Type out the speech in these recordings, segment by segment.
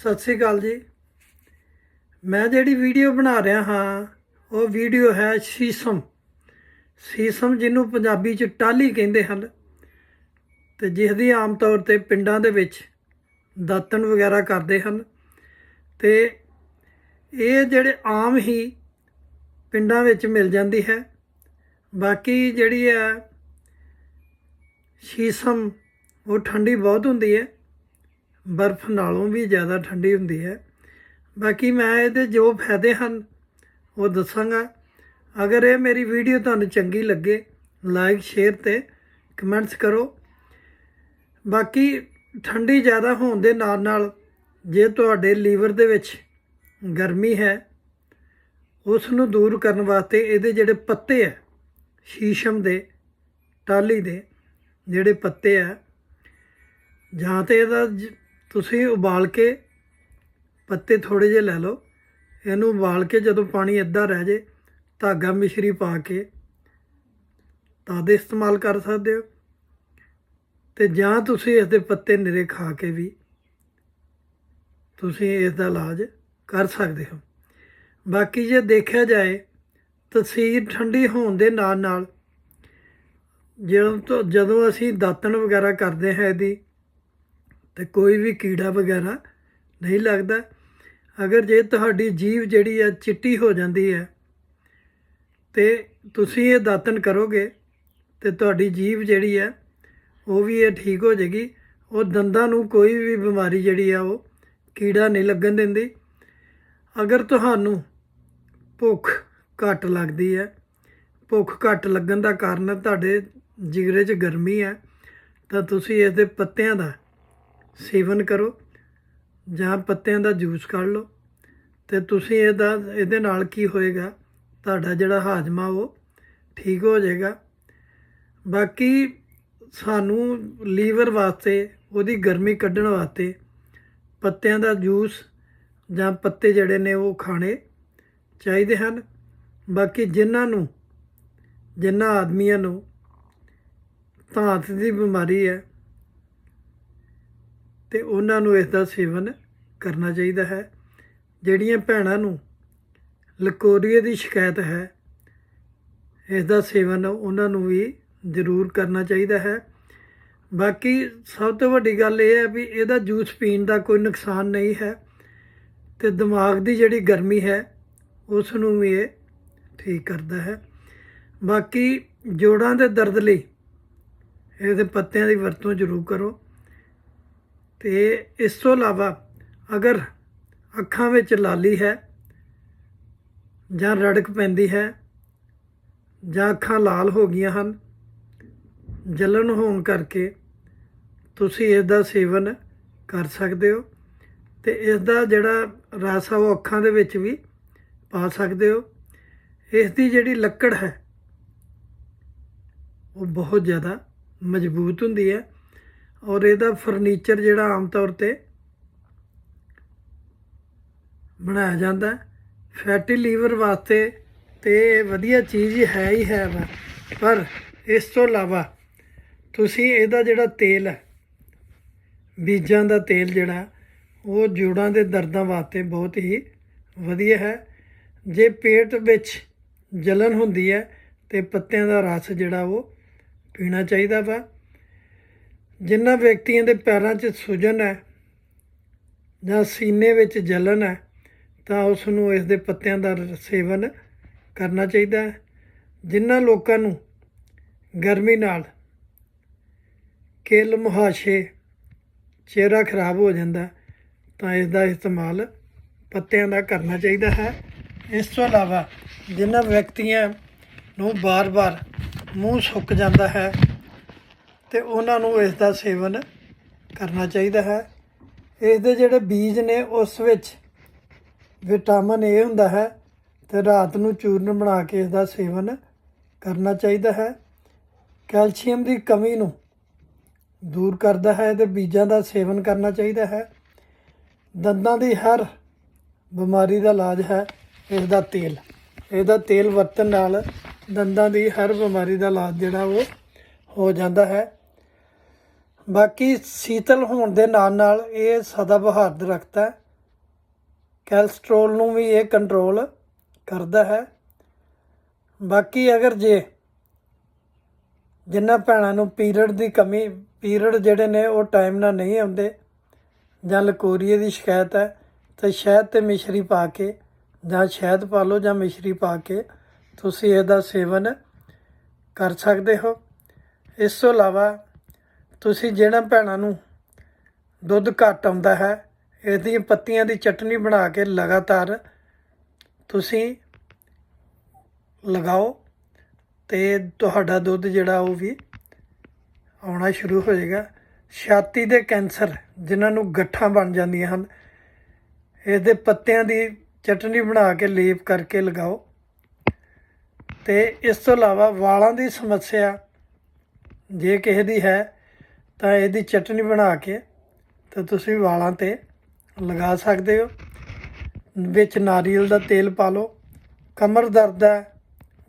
ਸਤਿ ਸ੍ਰੀ ਅਕਾਲ ਜੀ। ਮੈਂ ਜਿਹੜੀ ਵੀਡੀਓ ਬਣਾ ਰਿਹਾ ਹਾਂ, ਉਹ ਵੀਡੀਓ ਹੈ ਸੀਸਮ। ਸੀਸਮ ਜਿਹਨੂੰ ਪੰਜਾਬੀ ਚ ਟਾਲੀ ਕਹਿੰਦੇ ਹਨ ਤੇ ਜਿਸ ਦੀ ਆਮ ਤੌਰ ਤੇ ਪਿੰਡਾਂ ਦੇ ਵਿੱਚ ਦਾਤਣ ਵਗੈਰਾ ਕਰਦੇ ਹਨ ਤੇ ਇਹ ਜਿਹੜੇ ਆਮ ਹੀ ਪਿੰਡਾਂ ਵਿੱਚ ਮਿਲ ਜਾਂਦੀ ਹੈ। ਬਾਕੀ ਜਿਹੜੀ ਹੈ ਸ਼ੀਸ਼ਮ, ਉਹ ਠੰਡੀ ਬਹੁਤ ਹੁੰਦੀ ਹੈ। ਬਰਫ਼ ਨਾਲੋਂ ਵੀ ਜ਼ਿਆਦਾ ਠੰਡੀ ਹੁੰਦੀ ਹੈ। ਬਾਕੀ ਮੈਂ ਇਹਦੇ ਜੋ ਫਾਇਦੇ ਹਨ, ਉਹ ਦੱਸਾਂਗਾ। ਅਗਰ ਇਹ ਮੇਰੀ ਵੀਡੀਓ ਤੁਹਾਨੂੰ ਚੰਗੀ ਲੱਗੇ ਲਾਈਕ ਸ਼ੇਅਰ ਤੇ ਕਮੈਂਟਸ ਕਰੋ। ਬਾਕੀ ਠੰਡੀ ਜ਼ਿਆਦਾ ਹੋਣ ਦੇ ਨਾਲ ਨਾਲ ਜੇ ਤੁਹਾਡੇ ਲੀਵਰ ਦੇ ਵਿੱਚ ਗਰਮੀ ਹੈ ਉਸ ਨੂੰ ਦੂਰ ਕਰਨ ਵਾਸਤੇ ਇਹਦੇ ਜਿਹੜੇ ਪੱਤੇ ਆ ਸ਼ੀਸ਼ਮ ਦੇ ਟਾਲੀ ਦੇ, ਜਿਹੜੇ ਪੱਤੇ ਆ ਜਾਂ ਤੇ ਇਹਦਾ ਜ- ਤੁਸੀਂ ਉਬਾਲ ਕੇ ਪੱਤੇ ਥੋੜੇ ਜਿਹੇ ਲੈ ਲਓ। ਇਹਨੂੰ ਉਬਾਲ ਕੇ ਜਦੋਂ ਪਾਣੀ ਅੱਧਾ ਰਹਿ ਜੇ, ਧਾਗਾ ਮਿਸ਼ਰੀ ਪਾ ਕੇ ਤਾਂ ਦੇ ਇਸਤੇਮਾਲ ਕਰ ਸਕਦੇ ਹੋ। ਤੇ ਜਾਂ ਤੁਸੀਂ ਇਸ ਦੇ ਪੱਤੇ ਨਿਰੇ ਖਾ ਕੇ ਵੀ ਤੁਸੀਂ ਇਸ ਦਾ ਇਲਾਜ ਕਰ ਸਕਦੇ ਹੋ। ਬਾਕੀ ਜੇ ਦੇਖਿਆ ਜਾਏ, ਤਸੀਰ ਠੰਡੀ ਹੋਣ ਦੇ ਨਾਲ ਨਾਲ ਜਦੋਂ ਤੋਂ ਜਦੋਂ ਅਸੀਂ ਦਾਤਣ ਵਗੈਰਾ ਕਰਦੇ ਹਾਂ ਇਹਦੀ ਤੇ ਕੋਈ ਵੀ ਕੀੜਾ ਵਗੈਰਾ ਨਹੀਂ ਲੱਗਦਾ। ਅਗਰ ਜੇ ਤੁਹਾਡੀ ਜੀਵ ਜਿਹੜੀ ਹੈ ਚਿੱਟੀ ਹੋ ਜਾਂਦੀ ਹੈ, ਤੇ ਤੁਸੀਂ ਇਹ ਦਾਤਣ ਕਰੋਗੇ ਤੇ ਤੁਹਾਡੀ ਜੀਵ ਜਿਹੜੀ ਹੈ, ਉਹ ਵੀ ਇਹ ਠੀਕ ਹੋ ਜਾਏਗੀ। ਉਹ ਦੰਦਾਂ ਨੂੰ ਕੋਈ ਵੀ ਬਿਮਾਰੀ ਜਿਹੜੀ ਆ, ਉਹ ਕੀੜਾ ਨਹੀਂ ਲੱਗਣ ਦਿੰਦੀ। ਅਗਰ ਤੁਹਾਨੂੰ ਭੁੱਖ ਘੱਟ ਲੱਗਦੀ ਹੈ, ਭੁੱਖ ਘੱਟ ਲੱਗਣ ਦਾ ਕਾਰਨ ਤੁਹਾਡੇ ਜਿਗਰੇ 'ਚ ਗਰਮੀ ਹੈ, ਤਾਂ ਤੁਸੀਂ ਇਸ ਦੇ ਪੱਤਿਆਂ ਦਾ ਸੇਵਨ ਕਰੋ ਜਾਂ ਪੱਤਿਆਂ ਦਾ ਜੂਸ ਕੱਢ ਲਓ ਤੇ ਤੁਸੀਂ ਇਹਦਾ ਇਹਦੇ ਨਾਲ ਕੀ ਹੋਏਗਾ? ਤੁਹਾਡਾ ਜਿਹੜਾ ਹਾਜ਼ਮਾ ਉਹ ਠੀਕ ਹੋ ਜਾਏਗਾ। ਬਾਕੀ ਸਾਨੂੰ ਲੀਵਰ ਵਾਸਤੇ, ਉਹਦੀ ਗਰਮੀ ਕੱਢਣ ਵਾਸਤੇ ਪੱਤਿਆਂ ਦਾ ਜੂਸ ਜਾਂ ਪੱਤੇ ਜਿਹੜੇ ਨੇ ਉਹ ਖਾਣੇ ਚਾਹੀਦੇ ਹਨ। ਬਾਕੀ ਜਿਨ੍ਹਾਂ ਨੂੰ, ਜਿਨ੍ਹਾਂ ਆਦਮੀਆਂ ਨੂੰ ਧਾਤ ਦੀ ਬਿਮਾਰੀ ਹੈ ਤੇ ਉਹਨਾਂ ਨੂੰ ਇਸ ਦਾ ਸੇਵਨ ਕਰਨਾ ਚਾਹੀਦਾ ਹੈ। ਜਿਹੜੀਆਂ ਭੈਣਾਂ ਨੂੰ ਲਕੋਰੀਏ ਦੀ ਸ਼ਿਕਾਇਤ ਹੈ ਇਸ ਦਾ ਸੇਵਨ ਉਹਨਾਂ ਨੂੰ ਵੀ ਜ਼ਰੂਰ ਕਰਨਾ ਚਾਹੀਦਾ ਹੈ। ਬਾਕੀ ਸਭ ਤੋਂ ਵੱਡੀ ਗੱਲ ਇਹ ਹੈ ਵੀ ਇਹਦਾ ਜੂਸ ਪੀਣ ਦਾ ਕੋਈ ਨੁਕਸਾਨ ਨਹੀਂ ਹੈ ਤੇ ਦਿਮਾਗ ਦੀ ਜਿਹੜੀ ਗਰਮੀ ਹੈ ਉਸ ਨੂੰ ਵੀ ਇਹ ਠੀਕ ਕਰਦਾ ਹੈ। ਬਾਕੀ ਜੋੜਾਂ ਦੇ ਦਰਦ ਲਈ ਇਹਦੇ ਪੱਤਿਆਂ ਦੀ ਵਰਤੋਂ ਜ਼ਰੂਰ ਕਰੋ। ਤੇ ਇਸ ਤੋਂ ਇਲਾਵਾ ਅਗਰ ਅੱਖਾਂ ਵਿੱਚ ਲਾਲੀ ਹੈ ਜਾਂ ਰੜਕ ਪੈਂਦੀ ਹੈ ਜਾਂ ਅੱਖਾਂ ਲਾਲ ਹੋ ਗਈਆਂ ਹਨ ਜਲਨ ਹੋਣ ਕਰਕੇ ਤੁਸੀਂ ਇਸ ਦਾ ਸੇਵਨ ਕਰ ਸਕਦੇ ਹੋ ਤੇ ਇਸ ਦਾ ਜਿਹੜਾ ਰਸ ਆ ਉਹ ਅੱਖਾਂ ਦੇ ਵਿੱਚ ਵੀ ਪਾ ਸਕਦੇ ਹੋ। ਇਸ ਦੀ ਜਿਹੜੀ ਲੱਕੜ ਹੈ, ਉਹ ਬਹੁਤ ਜ਼ਿਆਦਾ ਮਜ਼ਬੂਤ ਹੁੰਦੀ ਹੈ। ਔਰ ਇਹਦਾ ਫਰਨੀਚਰ ਜਿਹੜਾ ਆਮ ਤੌਰ ਤੇ ਬਣਾਇਆ ਜਾਂਦਾ ਫੈਟੀ ਲੀਵਰ ਵਾਸਤੇ ਤੇ ਵਧੀਆ ਚੀਜ਼ ਹੈ ਹੀ ਹੈ ਵਾ। ਪਰ ਇਸ ਤੋਂ ਇਲਾਵਾ ਤੁਸੀਂ ਇਹਦਾ ਜਿਹੜਾ ਤੇਲ ਹੈ, ਬੀਜਾਂ ਦਾ ਤੇਲ ਜਿਹੜਾ ਉਹ ਜੋੜਾਂ ਦੇ ਦਰਦਾਂ ਵਾਸਤੇ ਬਹੁਤ ਹੀ ਵਧੀਆ ਹੈ। ਜੇ ਪੇਟ ਵਿੱਚ ਜਲਨ ਹੁੰਦੀ ਹੈ ਤੇ ਪੱਤਿਆਂ ਦਾ ਰਸ ਜਿਹੜਾ ਉਹ ਪੀਣਾ ਚਾਹੀਦਾ ਵਾ। ਜਿਨ੍ਹਾਂ ਵਿਅਕਤੀਆਂ ਦੇ ਪੈਰਾਂ 'ਚ ਸੁਜਨ ਹੈ ਜਾਂ ਸੀਨੇ ਵਿੱਚ ਜਲਨ ਹੈ, ਤਾਂ ਉਸ ਨੂੰ ਇਸ ਦੇ ਪੱਤਿਆਂ ਦਾ ਸੇਵਨ ਕਰਨਾ ਚਾਹੀਦਾ ਹੈ। ਜਿਨ੍ਹਾਂ ਲੋਕਾਂ ਨੂੰ ਗਰਮੀ ਨਾਲ ਕਿਲ ਮੁਹਾਸ਼ੇ ਚਿਹਰਾ ਖਰਾਬ ਹੋ ਜਾਂਦਾ, ਤਾਂ ਇਸ ਦਾ ਇਸਤੇਮਾਲ ਪੱਤਿਆਂ ਦਾ ਕਰਨਾ ਚਾਹੀਦਾ ਹੈ। ਇਸ ਤੋਂ ਇਲਾਵਾ ਜਿਨ੍ਹਾਂ ਵਿਅਕਤੀਆਂ ਨੂੰ ਬਾਰ-ਬਾਰ ਮੂੰਹ ਸੁੱਕ ਜਾਂਦਾ ਹੈ ਤੇ ਉਹਨਾਂ ਨੂੰ ਇਸ ਦਾ ਸੇਵਨ ਕਰਨਾ ਚਾਹੀਦਾ ਹੈ। ਇਸ ਦੇ ਜਿਹੜੇ ਬੀਜ ਨੇ, ਉਸ ਵਿੱਚ ਵਿਟਾਮਿਨ ਏ ਹੁੰਦਾ ਹੈ ਤੇ ਰਾਤ ਨੂੰ ਚੂਰਨ ਬਣਾ ਕੇ ਇਸ ਦਾ ਸੇਵਨ ਕਰਨਾ ਚਾਹੀਦਾ ਹੈ। ਕੈਲਸ਼ੀਅਮ ਦੀ ਕਮੀ ਨੂੰ ਦੂਰ ਕਰਦਾ ਹੈ ਤੇ ਬੀਜਾਂ ਦਾ ਸੇਵਨ ਕਰਨਾ ਚਾਹੀਦਾ ਹੈ। ਦੰਦਾਂ ਦੀ ਹਰ ਬਿਮਾਰੀ ਦਾ ਇਲਾਜ ਹੈ ਇਸ ਦਾ ਤੇਲ। ਇਹਦਾ ਤੇਲ ਵਰਤਣ ਨਾਲ ਦੰਦਾਂ ਦੀ ਹਰ ਬਿਮਾਰੀ ਦਾ ਇਲਾਜ ਜਿਹੜਾ ਉਹ ਹੋ ਜਾਂਦਾ ਹੈ। ਬਾਕੀ ਸੀਤਲ ਹੋਣ ਦੇ ਨਾਲ ਨਾਲ ਇਹ ਸਦਾ ਬਹਾਰ ਦਰਖਤ ਹੈ। ਕੈਲਸਟ੍ਰੋਲ ਨੂੰ ਵੀ ਇਹ ਕੰਟਰੋਲ ਕਰਦਾ ਹੈ। ਬਾਕੀ ਅਗਰ ਜੇ ਜਿਨ੍ਹਾਂ ਭੈਣਾਂ ਨੂੰ ਪੀਰੀਅਡ ਦੀ ਕਮੀ, ਪੀਰੀਅਡ ਜਿਹੜੇ ਨੇ ਉਹ ਟਾਈਮ ਨਾਲ ਨਹੀਂ ਆਉਂਦੇ ਜਾਂ ਲਕੋਰੀਏ ਦੀ ਸ਼ਿਕਾਇਤ ਹੈ, ਤਾਂ ਸ਼ਹਿਦ ਤੇ ਮਿਸ਼ਰੀ ਪਾ ਕੇ ਜਾਂ ਸ਼ਹਿਦ ਪਾ ਲਓ ਜਾਂ ਮਿਸ਼ਰੀ ਪਾ ਕੇ ਤੁਸੀਂ ਇਹਦਾ ਸੇਵਨ ਕਰ ਸਕਦੇ ਹੋ। ਇਸ ਤੋਂ ਇਲਾਵਾ ਤੁਸੀਂ ਜਿਹੜਾ ਭੈਣਾਂ ਨੂੰ ਦੁੱਧ ਘੱਟ ਆਉਂਦਾ ਹੈ, ਇਹਦੀਆਂ ਪੱਤੀਆਂ ਦੀ ਚਟਨੀ ਬਣਾ ਕੇ ਲਗਾਤਾਰ ਤੁਸੀਂ ਲਗਾਓ ਤੇ ਤੁਹਾਡਾ ਦੁੱਧ ਜਿਹੜਾ ਉਹ ਵੀ ਆਉਣਾ ਸ਼ੁਰੂ ਹੋ ਜਾਏਗਾ। ਛਾਤੀ ਦੇ ਕੈਂਸਰ ਜਿਨ੍ਹਾਂ ਨੂੰ ਗੱਠਾਂ ਬਣ ਜਾਂਦੀਆਂ ਹਨ, ਇਹਦੇ ਪੱਤਿਆਂ ਦੀ ਚਟਨੀ ਬਣਾ ਕੇ ਲੇਪ ਕਰਕੇ ਲਗਾਓ। ਤੇ ਇਸ ਤੋਂ ਇਲਾਵਾ ਵਾਲਾਂ ਦੀ ਸਮੱਸਿਆ ਜੇ ਕਿਸੇ ਦੀ ਹੈ ਤਾਂ ਇਹਦੀ ਚਟਨੀ ਬਣਾ ਕੇ ਤਾਂ ਤੁਸੀਂ ਵਾਲਾਂ ਤੇ ਲਗਾ ਸਕਦੇ ਹੋ। ਵਿੱਚ ਨਾਰੀਅਲ ਦਾ ਤੇਲ ਪਾ ਲਓ। ਕਮਰ ਦਰਦ ਹੈ,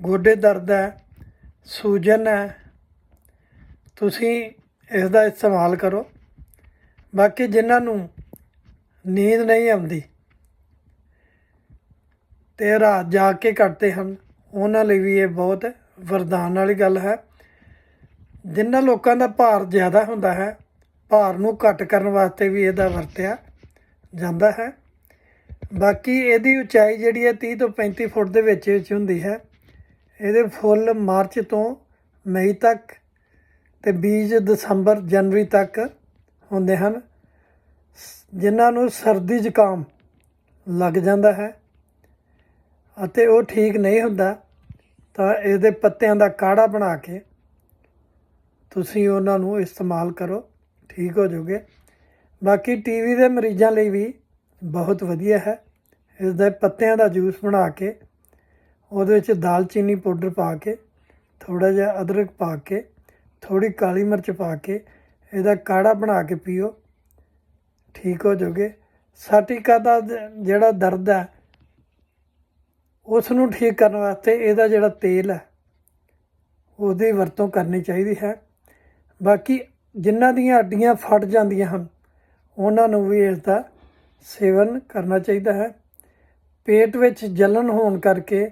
ਗੋਡੇ ਦਰਦ ਹੈ, ਸੂਜਨ ਹੈ। ਤੁਸੀਂ ਇਸ ਦਾ ਇਸਤੇਮਾਲ ਕਰੋ। ਬਾਕੀ ਜਿਨ੍ਹਾਂ ਨੂੰ ਨੀਂਦ ਨਹੀਂ ਆਉਂਦੀ ਤੇ ਰਾਤ ਜਾ ਕੇ ਕੱਟਦੇ ਹਨ, ਉਹਨਾਂ ਲਈ ਵੀ ਇਹ ਬਹੁਤ ਵਰਦਾਨ ਵਾਲੀ ਗੱਲ ਹੈ। ਜਿਨ੍ਹਾਂ ਲੋਕਾਂ ਦਾ ਭਾਰ ਜ਼ਿਆਦਾ ਹੁੰਦਾ ਹੈ, ਭਾਰ ਨੂੰ ਘੱਟ ਕਰਨ ਵਾਸਤੇ ਵੀ ਇਹਦਾ ਵਰਤਿਆ ਜਾਂਦਾ ਹੈ। ਬਾਕੀ ਇਹਦੀ ਉਚਾਈ ਜਿਹੜੀ ਹੈ 30 ਤੋਂ 35 ਫੁੱਟ ਦੇ ਵਿੱਚ ਵਿੱਚ ਹੁੰਦੀ ਹੈ। ਇਹਦੇ ਫੁੱਲ ਮਾਰਚ ਤੋਂ ਮਈ ਤੱਕ ਤੇ ਬੀਜ ਦਸੰਬਰ, ਜਨਵਰੀ ਤੱਕ ਹੁੰਦੇ ਹਨ। ਜਿਨ੍ਹਾਂ ਨੂੰ ਸਰਦੀ ਜ਼ੁਕਾਮ ਲੱਗ ਜਾਂਦਾ ਹੈ ਅਤੇ ਉਹ ਠੀਕ ਨਹੀਂ ਹੁੰਦਾ ਤਾਂ ਇਹਦੇ ਪੱਤਿਆਂ ਦਾ ਕਾੜਾ ਬਣਾ ਕੇ ਤੁਸੀਂ ਉਹਨਾਂ ਨੂੰ ਇਸਤੇਮਾਲ ਕਰੋ, ਠੀਕ ਹੋ ਜਾਓਗੇ। ਬਾਕੀ ਟੀਵੀ ਦੇ ਮਰੀਜ਼ਾਂ ਲਈ ਵੀ ਬਹੁਤ ਵਧੀਆ ਹੈ। ਇਸ ਦੇ ਪੱਤਿਆਂ ਦਾ ਜੂਸ ਬਣਾ ਕੇ, ਉਹਦੇ ਵਿੱਚ ਦਾਲਚੀਨੀ ਪਾਊਡਰ ਪਾ ਕੇ ਥੋੜਾ ਜਿਹਾ ਅਦਰਕ ਪਾ ਕੇ ਥੋੜੀ ਕਾਲੀ ਮਿਰਚ ਪਾ ਕੇ, ਇਹਦਾ ਕਾੜਾ ਬਣਾ ਕੇ ਪੀਓ, ਠੀਕ ਹੋ ਜਾਓਗੇ। ਸਾਟਿਕਾ ਦਾ ਜਿਹੜਾ ਦਰਦ ਹੈ ਉਸ ਨੂੰ ਠੀਕ ਕਰਨ ਵਾਸਤੇ ਇਹਦਾ ਜਿਹੜਾ ਤੇਲ ਹੈ, ਉਹਦੀ ਵਰਤੋਂ ਕਰਨੀ ਚਾਹੀਦੀ ਹੈ। ਬਾਕੀ ਜਿਨ੍ਹਾਂ ਦੀਆਂ ਹੱਡੀਆਂ ਫਟ ਜਾਂਦੀਆਂ ਹਨ, ਉਹਨਾਂ ਨੂੰ ਵੀ ਇਸ ਦਾ ਸੇਵਨ ਕਰਨਾ ਚਾਹੀਦਾ ਹੈ। ਪੇਟ ਵਿੱਚ ਜਲਨ ਹੋਣ ਕਰਕੇ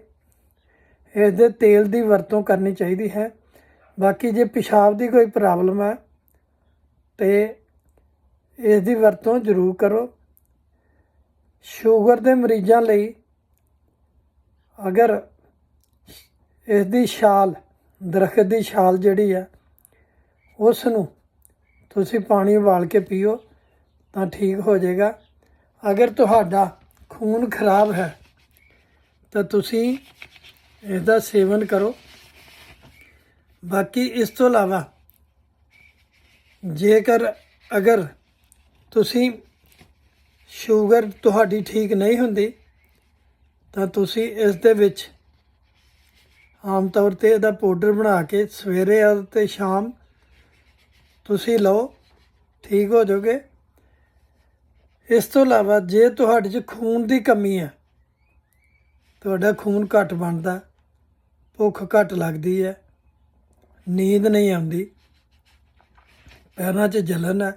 ਇਸ ਦੇ ਤੇਲ ਦੀ ਵਰਤੋਂ ਕਰਨੀ ਚਾਹੀਦੀ ਹੈ। ਬਾਕੀ ਜੇ ਪਿਸ਼ਾਬ ਦੀ ਕੋਈ ਪ੍ਰੋਬਲਮ ਹੈ ਤੇ ਇਸ ਦੀ ਵਰਤੋਂ ਜ਼ਰੂਰ ਕਰੋ। ਸ਼ੂਗਰ ਦੇ ਮਰੀਜ਼ਾਂ ਲਈ ਅਗਰ ਇਸ ਦੀ ਛਾਲ, ਦਰਖਤ ਦੀ ਛਾਲ ਜਿਹੜੀ ਆ ਉਸ ਨੂੰ ਤੁਸੀਂ ਪਾਣੀ ਉਬਾਲ ਕੇ ਪੀਓ ਤਾਂ ਠੀਕ ਹੋ ਜਾਏਗਾ। ਅਗਰ ਤੁਹਾਡਾ ਖੂਨ ਖਰਾਬ ਹੈ ਤਾਂ ਤੁਸੀਂ ਇਸ ਦਾ ਸੇਵਨ ਕਰੋ। ਬਾਕੀ ਇਸ ਤੋਂ ਇਲਾਵਾ ਜੇਕਰ ਅਗਰ ਤੁਸੀਂ ਸ਼ੂਗਰ ਤੁਹਾਡੀ ਠੀਕ ਨਹੀਂ ਹੁੰਦੀ ਤਾਂ ਤੁਸੀਂ ਇਸ ਦੇ ਵਿੱਚ ਆਮ ਤੌਰ ਤੇ ਇਹਦਾ ਪਾਊਡਰ ਬਣਾ ਕੇ ਸਵੇਰੇ ਅਤੇ ਸ਼ਾਮ ਤੁਸੀਂ ਲਓ, ਠੀਕ ਹੋ ਜਾਓਗੇ। ਇਸ ਤੋਂ ਇਲਾਵਾ ਜੇ ਤੁਹਾਡੇ 'ਚ ਖੂਨ ਦੀ ਕਮੀ ਹੈ, ਤੁਹਾਡਾ ਖੂਨ ਘੱਟ ਬਣਦਾ, ਭੁੱਖ ਘੱਟ ਲੱਗਦੀ ਹੈ, ਨੀਂਦ ਨਹੀਂ ਆਉਂਦੀ, ਪੈਰਾਂ 'ਚ ਜਲਨ ਹੈ,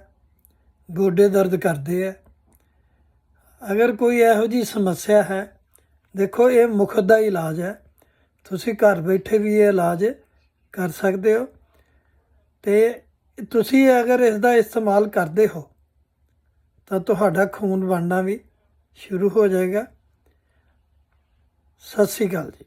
ਗੋਡੇ ਦਰਦ ਕਰਦੇ ਆ ਅਗਰ ਕੋਈ ਇਹੋ ਜੀ ਸਮੱਸਿਆ ਹੈ, ਦੇਖੋ ਇਹ ਮੁੱਖ ਦਾ ਇਲਾਜ ਹੈ। ਤੁਸੀਂ ਘਰ ਬੈਠੇ ਵੀ ਇਹ ਇਲਾਜ ਕਰ ਸਕਦੇ ਹੋ। ਤੇ ਤੁਸੀਂ ਅਗਰ ਇਸ ਦਾ ਇਸਤੇਮਾਲ ਕਰਦੇ ਹੋ, ਤਾਂ ਤੁਹਾਡਾ ਖੂਨ ਬਣਨਾ ਵੀ ਸ਼ੁਰੂ ਹੋ ਜਾਏਗਾ। ਸਤਿ ਸ਼੍ਰੀ ਅਕਾਲ ਜੀ।